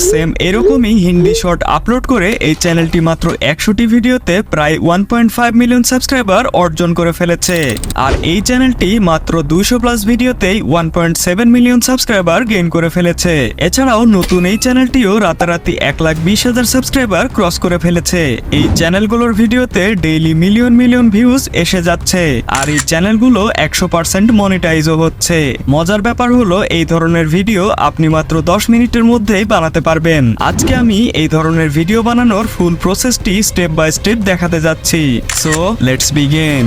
Same এরকমই Hindi short upload করে এই চ্যানেলটি মাত্র একশোটি ভিডিওতে প্রায় one point five million subscriber অর্জন করে ফেলেছে। আর এই চ্যানেলটি মাত্র দুইশো প্লাস ভিডিওতেই one point seven million subscriber gain করে ফেলেছে। এছাড়াও নতুন এই চ্যানেলটিও রাতারাতি এক লাখ বিশ হাজার সাবস্ক্রাইবার ক্রস করে ফেলেছে। এই চ্যানেলগুলোর ভিডিওতে ডেইলি মিলিয়ন মিলিয়ন ভিউজ এসে যাচ্ছে। আর এই চ্যানেলগুলো একশো পার্সেন্ট মনিটাইজও হচ্ছে। মজার ব্যাপার হলো, এই ধরনের ভিডিও আপনি মাত্র দশ মিনিটের মধ্যেই বানাতে পারবেন। আজকে আমি এই ধরনের ভিডিও বানানোর ফুল প্রসেসটি স্টেপ বাই স্টেপ দেখাতে যাচ্ছি। সো লেটস বিগিন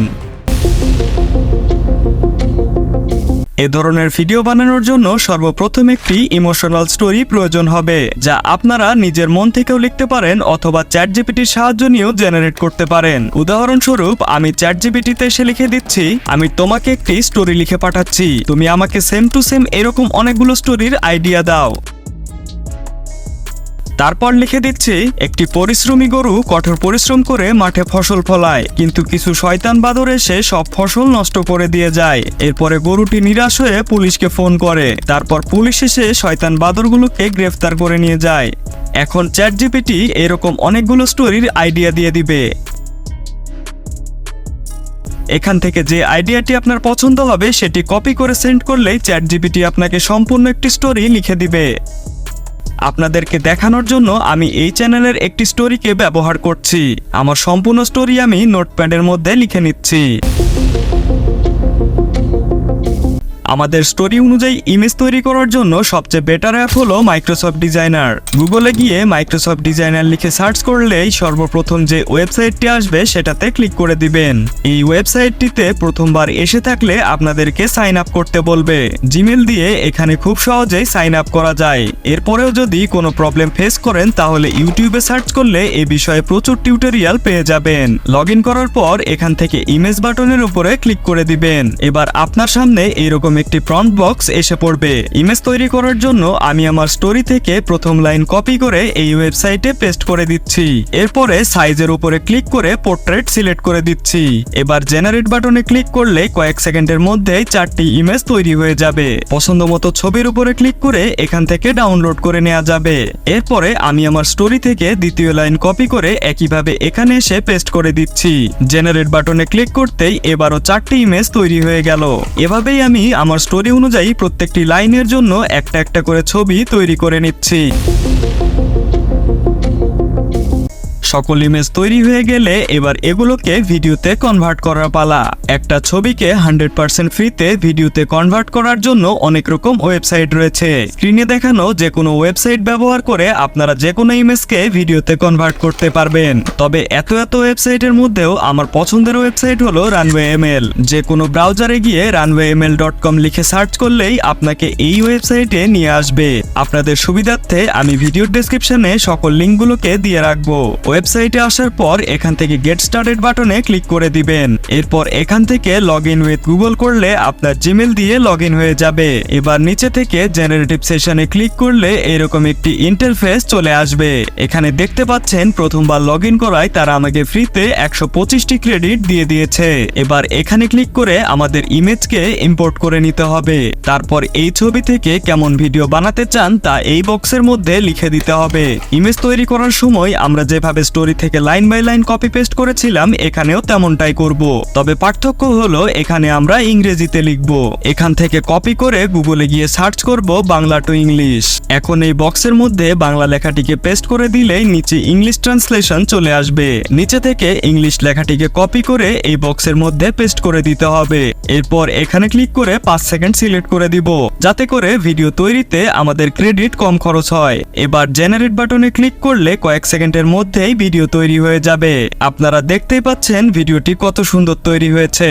এ ধরনের ভিডিও বানানোর জন্য সর্বপ্রথম একটি ইমোশনাল স্টোরি প্রয়োজন হবে, যা আপনারা নিজের মন থেকেও লিখতে পারেন অথবা চ্যাট জিপিটির সাহায্য নিয়েও জেনারেট করতে পারেন। উদাহরণস্বরূপ, আমি চ্যাট জিপিটিতে এসে লিখে দিচ্ছি, আমি তোমাকে একটি স্টোরি লিখে পাঠাচ্ছি। তুমি আমাকে সেম টু সেম এরকম অনেকগুলো স্টোরির আইডিয়া দাও। তারপর লিখে দিচ্ছি, একটি পরিশ্রমী গরু কঠোর পরিশ্রম করে মাঠে ফসল ফলায়, কিন্তু কিছু শয়তান বাদর এসে সব ফসল নষ্ট করে দিয়ে যায়। এরপরে গরুটি নিরাশ হয়ে পুলিশকে ফোন করে। তারপর পুলিশ এসে শয়তান বাদরগুলোকে গ্রেফতার করে নিয়ে যায়। এখন চ্যাট জিপিটি এরকম অনেকগুলো স্টোরির আইডিয়া দিয়ে দিবে। এখান থেকে যে আইডিয়াটি আপনার পছন্দ হবে, সেটি কপি করে সেন্ড করলেই চ্যাট জিপিটি আপনাকে সম্পূর্ণ একটি স্টোরি লিখে দিবে। আপনাদেরকে দেখানোর জন্য আমি এই চ্যানেলের একটি স্টোরিকে ব্যবহার করছি। আমার সম্পূর্ণ স্টোরি আমি নোটপ্যাডের মধ্যে লিখে নিচ্ছি। আমাদের স্টোরি অনুযায়ী ইমেজ তৈরি করার জন্য সবচেয়ে বেটার অ্যাপ হলো মাইক্রোসফট ডিজাইনার গুগলে গিয়ে মাইক্রোসফট ডিজাইনার লিখে সার্চ করলেই সর্বপ্রথম যে ওয়েবসাইটটি আসবে সেটাতে ক্লিক করে দিবেন। এই ওয়েবসাইটটিতে প্রথমবার এসে থাকলে আপনাদেরকে সাইন আপ করতে বলবে। জিমেল দিয়ে এখানে খুব সহজেই সাইন আপ করা যায়। এরপরেও যদি কোনো প্রবলেম ফেস করেন, তাহলে ইউটিউবে সার্চ করলে এ বিষয়ে প্রচুর টিউটোরিয়াল পেয়ে যাবেন। লগ করার পর এখান থেকে ইমেজ বাটনের উপরে ক্লিক করে দিবেন। এবার আপনার সামনে এরকম একটি প্রম্পট বক্স এসে পড়বে। ইমেজ তৈরি করার জন্য আমি আমার স্টোরি থেকে প্রথম লাইন কপি করে এই ওয়েবসাইটে পেস্ট করে দিচ্ছি। এরপরে সাইজের উপরে ক্লিক করে পোর্ট্রেট সিলেক্ট করে দিচ্ছি। এবার জেনারেট বাটনে ক্লিক করলে কয়েক সেকেন্ডের মধ্যেই চারটি ইমেজ তৈরি হয়ে যাবে। পছন্দ মতো ছবির উপরে ক্লিক করে এখান থেকে ডাউনলোড করে নেওয়া যাবে। এরপরে আমি আমার স্টোরি থেকে দ্বিতীয় লাইন কপি করে একইভাবে এখানে এসে পেস্ট করে দিচ্ছি। জেনারেট বাটনে ক্লিক করতেই এবারও চারটি ইমেজ তৈরি হয়ে গেল। এভাবেই আমি আমার স্টোরি অনুযায়ী প্রত্যেকটি লাইনের জন্য একটা একটা করে ছবি তৈরি করে নিচ্ছি। সকল ইমেজ তৈরি হয়ে গেলে এবার এগুলোকে ভিডিওতে কনভার্ট করার পালা। একটা ছবিকে হান্ড্রেড পার্সেন্ট ফ্রিতে ভিডিওতে কনভার্ট করার জন্য অনেক রকম ওয়েবসাইট রয়েছে। স্ক্রিনে দেখানো যে কোনো ওয়েবসাইট ব্যবহার করে আপনারা যে কোনো ইমেজকে ভিডিওতে কনভার্ট করতে পারবেন। তবে এত এত ওয়েবসাইটের মধ্যেও আমার পছন্দের ওয়েবসাইট হলো রানওয়ে এমএল যে কোনো ব্রাউজারে গিয়ে রানওয়ে এমএল ডট কম লিখে সার্চ করলেই আপনাকে এই ওয়েবসাইটে নিয়ে আসবে। আপনাদের সুবিধার্থে আমি ভিডিওর ডেসক্রিপশনে সকল লিঙ্কগুলোকে দিয়ে রাখব। ওয়েবসাইটে আসার পর এখান থেকে গেট স্টার্টেড বাটনে ক্লিক করে দিবেন। এরপর এখান থেকে লগ ইন উইথ গুগল করলে আপনার জিমেল দিয়ে লগ হয়ে যাবে। এবার নিচে থেকে জেনারেটিভ সেশনে ক্লিক করলে এরকম একটি ইন্টারফেস চলে আসবে। এখানে দেখতে পাচ্ছেন প্রথমবার লগ ইন করায় তারা আমাকে ফ্রিতে একশো পঁচিশটি ক্রেডিট দিয়ে দিয়েছে। এবার এখানে ক্লিক করে আমাদের ইমেজকে ইম্পোর্ট করে নিতে হবে। তারপর এই ছবি থেকে কেমন ভিডিও বানাতে চান তা এই বক্সের মধ্যে লিখে দিতে হবে। ইমেজ তৈরি করার সময় আমরা যেভাবে স্টোরি থেকে line by line copy paste করেছিলাম, এখানেও তেমনটাই করব। তবে পার্থক্য হলো, এখানে আমরা ইংরেজিতে লিখব। এখান থেকে কপি করে গুগলে গিয়ে সার্চ করব বাংলা টু ইংলিশ এখন এই বক্সের মধ্যে বাংলা লেখাটিকে পেস্ট করে দিলেই নিচে ইংলিশ ট্রান্সলেশন চলে আসবে। নিচে থেকে ইংলিশ লেখাটিকে কপি করে এই বক্সের মধ্যে পেস্ট করে দিতে হবে। এরপর এখানে ক্লিক করে পাঁচ সেকেন্ড সিলেক্ট করে দিব। যাতে করে ভিডিও তৈরিতে আমাদের ক্রেডিট কম খরচ হয়। এবার জেনারেট বাটনে ক্লিক করলে কয়েক সেকেন্ডের মধ্যেই ভিডিও তৈরি হয়ে যাবে। আপনারা দেখতেই পাচ্ছেন ভিডিওটি কত সুন্দর তৈরি হয়েছে।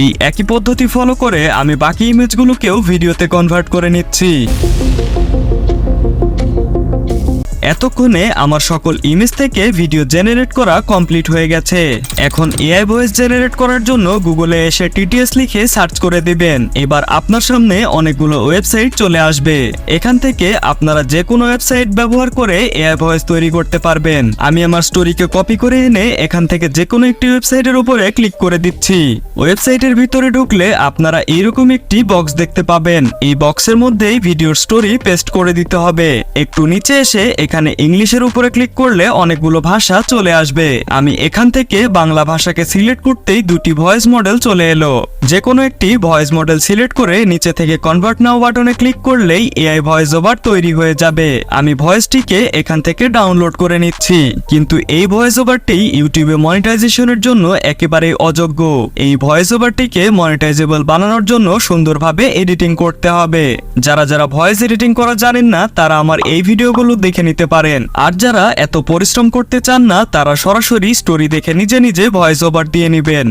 এই একই পদ্ধতি ফলো করে আমি বাকি ইমেজগুলোকেও ভিডিওতে কনভার্ট করে নিচ্ছি। এতক্ষণে আমার সকল ইমেজ থেকে ভিডিও জেনারেট করা কমপ্লিট হয়ে গেছে। এখন এআই ভয়েস জেনারেট করার জন্য গুগলে এসে টিটিএস লিখে সার্চ করে দিবেন। এবার আপনার সামনে অনেকগুলো ওয়েবসাইট চলে আসবে। এখান থেকে আপনারা যে কোনো ওয়েবসাইট ব্যবহার করে এআই ভয়েস তৈরি করতে পারবেন। আমি আমার স্টোরিকে কপি করে এনে এখান থেকে যে কোনো একটি ওয়েবসাইটের উপরে ক্লিক করে দিচ্ছি। ওয়েবসাইটের ভিতরে ঢুকলে আপনারা এইরকম একটি বক্স দেখতে পাবেন। এই বক্সের মধ্যেই ভিডিওর স্টোরি পেস্ট করে দিতে হবে। একটু নিচে এসে এখানে ইংলিশের উপরে ক্লিক করলে অনেকগুলো ভাষা চলে আসবে। আমি এখান থেকে বাংলা ভাষাকে সিলেক্ট করতেই দুটি ভয়েস মডেল চলে এলো। যে কোনো একটি ভয়েস মডেল সিলেক্ট করে নিচে থেকে কনভার্ট নাও বাটনে ক্লিক করলেই এআই ভয়েস ওভার তৈরি হয়ে যাবে। আমি ভয়েসটিকে এখান থেকে ডাউনলোড করে নিচ্ছি। কিন্তু এই ভয়েস ওভারটি ইউটিউবে মনিটাইজেশনের জন্য একেবারেই অযোগ্য। এই ভয়েস ওভারটিকে মনিটাইজেবল বানানোর জন্য সুন্দরভাবে এডিটিং করতে হবে। যারা যারা ভয়েস এডিটিং করা জানেন না, তারা আমার এই ভিডিওগুলো দেখে নিতে পারেন। আর যারা এত পরিশ্রম করতে চান না, তারা সরাসরি স্টোরি দেখে নিজে নিজে ভয়েস ওভার দিয়ে নেবেন।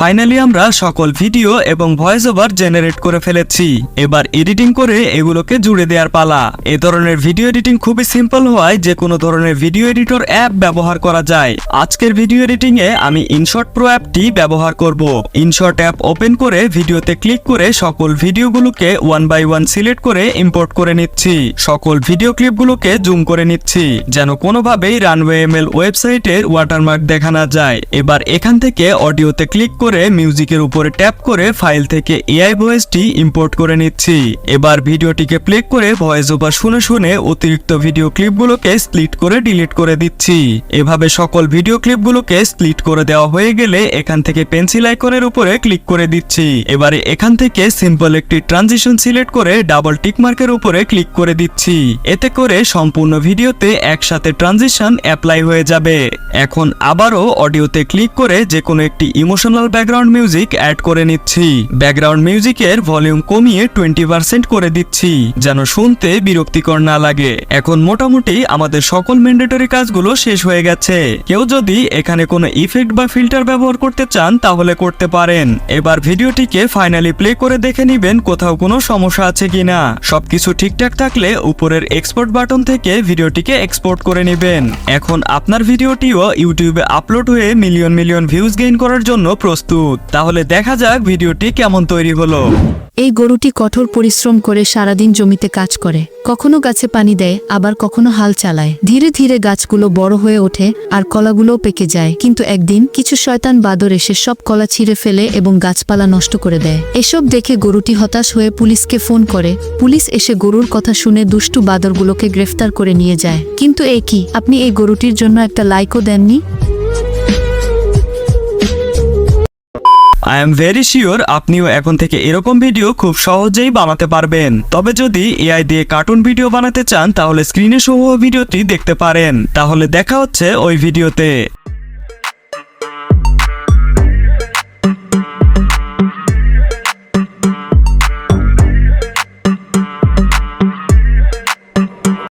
ফাইনালি আমরা সকল ভিডিও এবং ভয়েস ওভার জেনারেট করে ফেলেছি। এবার এডিটিং করে এগুলোকে জুড়ে দেওয়ার পালা। এ ধরনের ভিডিও এডিটিং খুবই সিম্পল হওয়ায় যে কোনো ধরনের ভিডিও এডিটর অ্যাপ ব্যবহার করা যায়। আজকের ভিডিও এডিটিং এ আমি ইনশর্ট প্রো অ্যাপটি ব্যবহার করব। ইনশর্ট অ্যাপ ওপেন করে ভিডিওতে ক্লিক করে সকল ভিডিওগুলোকে ওয়ান বাই ওয়ান সিলেক্ট করে ইম্পোর্ট করে নিচ্ছি। সকল ভিডিও ক্লিপগুলোকে জুম করে নিচ্ছি, যেন কোনোভাবেই রানওয়ে এমএল ওয়েবসাইটের ওয়াটারমার্ক দেখা না যায়। এবার এখান থেকে অডিওতে ক্লিক করে মিউজিকের উপরে ট্যাপ করে ফাইল থেকে এআই ভয়েসটি ইম্পোর্ট করে নিচ্ছি। এবার ভিডিওটিকে প্লে করে ভয়েস ওভার শুনে শুনে অতিরিক্ত ভিডিও ক্লিপগুলোকে স্প্লিট করে ডিলিট করে দিচ্ছি। এভাবে সকল ভিডিও ক্লিপগুলোকে স্প্লিট করে দেওয়া হয়ে গেলে এখান থেকে পেন্সিল আইকনের উপরে ক্লিক করে দিচ্ছি। এবারে এখান থেকে সিম্পল একটি ট্রানজিশন সিলেক্ট করে ডাবল টিক মার্কের উপরে ক্লিক করে দিচ্ছি। এতে করে সম্পূর্ণ ভিডিওতে একসাথে ট্রানজিশন অ্যাপ্লাই হয়ে যাবে। এখন আবারও অডিওতে ক্লিক করে যে কোনো একটি ইমোশনাল ব্যাকগ্রাউন্ড মিউজিক অ্যাড করে নিচ্ছি। ব্যাকগ্রাউন্ড মিউজিকের ভলিউম কমিয়ে টোয়েন্টি পার্সেন্ট করে দিচ্ছি, যেন শুনতে বিরক্তিকর না লাগে। এখন মোটামুটি আমাদের সকল ম্যান্ডেটরি কাজগুলো শেষ হয়ে গেছে। কেউ যদি এখানে কোনো ইফেক্ট বা ফিল্টার ব্যবহার করতে চান, তাহলে করতে পারেন। এবার ভিডিওটিকে ফাইনালি প্লে করে দেখে নিবেন কোথাও কোনো সমস্যা আছে কিনা। সবকিছু ঠিকঠাক থাকলে উপরের এক্সপোর্ট বাটন থেকে ভিডিওটিকে এক্সপোর্ট করে নেবেন। এখন আপনার ভিডিওটিও ইউটিউবে আপলোড হয়ে মিলিয়ন মিলিয়ন ভিউজ গেইন করার জন্য প্রস্তুত তাহলে দেখা যাক ভিডিওটি কেমন তৈরি হলো। এই গরুটি কঠোর পরিশ্রম করে সারাদিন জমিতে কাজ করে। কখনো গাছে পানি দেয়, আবার কখনো হাল চালায়। ধীরে ধীরে গাছগুলো বড় হয়ে ওঠে আর কলাগুলোও পেকে যায়। কিন্তু একদিন কিছু শয়তান বাদর এসে সব কলা ছিঁড়ে ফেলে এবং গাছপালা নষ্ট করে দেয়। এসব দেখে গরুটি হতাশ হয়ে পুলিশকে ফোন করে। পুলিশ এসে গরুর কথা শুনে দুষ্টু বাদরগুলোকে গ্রেফতার করে নিয়ে যায়। কিন্তু এ কি? আপনি এই গরুটির জন্য একটা লাইকও দেননি? আই এম ভেরি শিওর আপনিও এখন থেকে এরকম ভিডিও খুব সহজেই বানাতে পারবেন। তবে যদি এআই দিয়ে কার্টুন ভিডিও বানাতে চান, তাহলে স্ক্রিনে সহ ভিডিওটি দেখতে পারেন। তাহলে দেখা হচ্ছে ওই ভিডিওতে